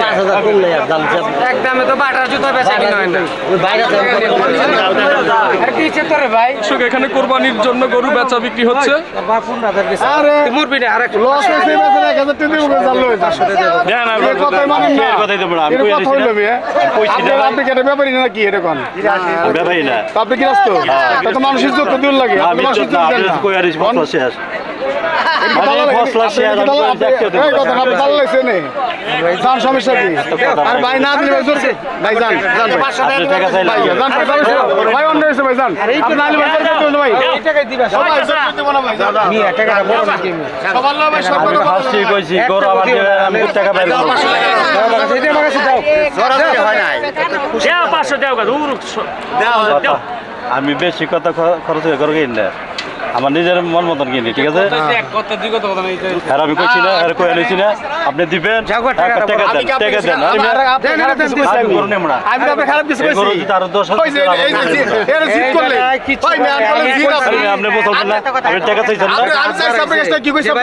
পাঁচ হাজার একদমে তো বাটার জুতো বেচা কিনা হয় না। ভাই। এখানে কোরবানির জন্য গরু বেচা বিক্রি হচ্ছে। আপনি কি রাস্ত তত মানুষের দূর লাগে আমি আর ভাই না দিলে ভাই ভাই যান যান। ভাই। যান ভাই, অন্য হয়েছে ভাই যান। না ভাই। জোর ভাই দিবা সবাই জোর না ভাই। টাকা বড় নাকি সবার ভাই সব কথা কইছি গরু আমার টাকা পাইলাম। আমার কাছে দাও বেশি কথা খরচ করে না আমার নিজের মন মতন কিনি ঠিক আছে আর আমি কইছি না আর কই আনিছি না আপনি দিবেন টাকা আমি দেন টাকা দেন আমি আপনি খারাপ কিছু কইছি আমি আমি? গরু নেব না আমি তো খারাপ কিছু এই কইছি গরু যদি আরও দশ হাজার ওই যে টাকা এই যে এর জিত করলে ভাই বলে জিত আপনি- আপনি বলছেন না আপনি টাকা চাইছেন না আমি চাইছি আপনার কাছে কি কইছি আমি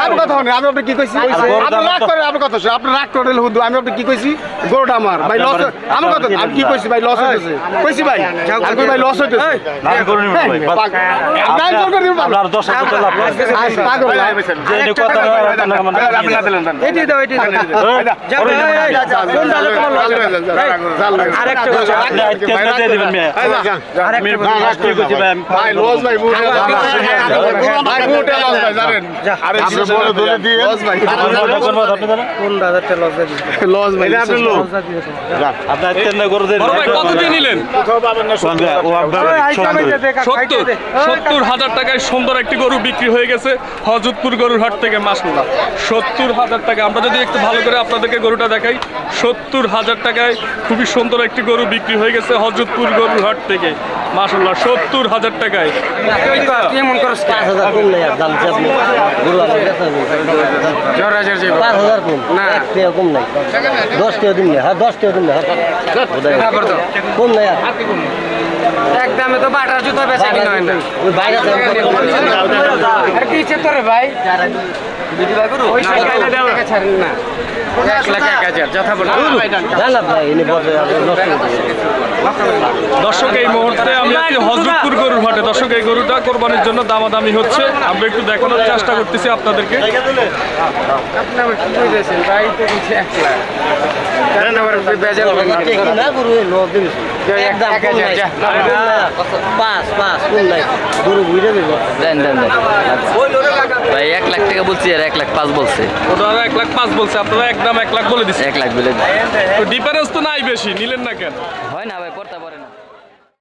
আমি কথা শুনি আমি আপনি কি কইছি আপনি রাগ করে আপনি কথা শুনি আপনি রাগ করে হুদু আমি আপনি কি কইছি গরুটা আমার ভাই লস আমার কথা আমি কি কইছি ভাই লস হইতেছে কইছি ভাই আমি ভাই লস হইতেছে না, আমি গরু নেব ভাই বাস। করে আপনার দশ হাজার টাকা লাভ আজ পাগল যে কথা না, মানে আপনি না দিলেন এটি দাও এটি দাও এই, এই, না। এই, কোন দালে তোমার লস? আরেকটা কথা। আপনি আজকে দিয়ে দিবেন মেয়ে। আমি ফার্স্ট কইছি ভাই ভাই লস ভাই বুঝে ভাই বুঝে লস ভাই জানেন আরে আপনি বড় দিয়ে লস ভাই? পনেরো হাজার লস দিয়ে লস ভাই আপনি লোক আপনি আজকে গরু দিয়ে বড় ভাই কত দিয়ে নিলেন? সত্তর সত্তর হাজার টাকায় সুন্দর একটি গরু বিক্রি হয়ে গেছে হজরতপুর গরুর হাট থেকে মাসুল্লাহ সত্তর হাজার টাকা আমরা যদি একটু ভালো করে আপনাদেরকে গরুটা দেখাই সত্তর হাজার টাকায় খুবই সুন্দর একটি গরু বিক্রি হয়ে গেছে হজরতপুর গরুর হাট থেকে। মাসুল্লাহ সত্তর হাজার টাকায়। এমন করস পাঁচ হাজার কম নেই দাম জ্বর হাজার পাঁচ হাজার কম। না। কম নাই। দশ টাকা দিন হ্যাঁ দশ টাকা দিন হ্যাঁ কম নাই একদমে তো বাটার জুতো বেচা কিনা হয় না। ওই বাইরে আর কি ইচ্ছে তোরে ভাই? হাজার। দর্শক এই মুহূর্তে আমরা আছি হজরতপুর দর্শক এই গরুটা কোরবানির জন্য দামাদামি হচ্ছে। আমরা একটু দেখানোর চেষ্টা করতেছি আপনাদেরকে। ভাই এক লাখ টাকা বলছি আর এক লাখ পাঁচ বলছে ওনারা এক লাখ পাঁচ বলছে আপনারা একদম এক লাখ বলে দিচ্ছেন। এক লাখ বলে তো ডিফারেন্স তো নাই বেশি নিলেন না কেন? হয় না ভাই করতে পারে না।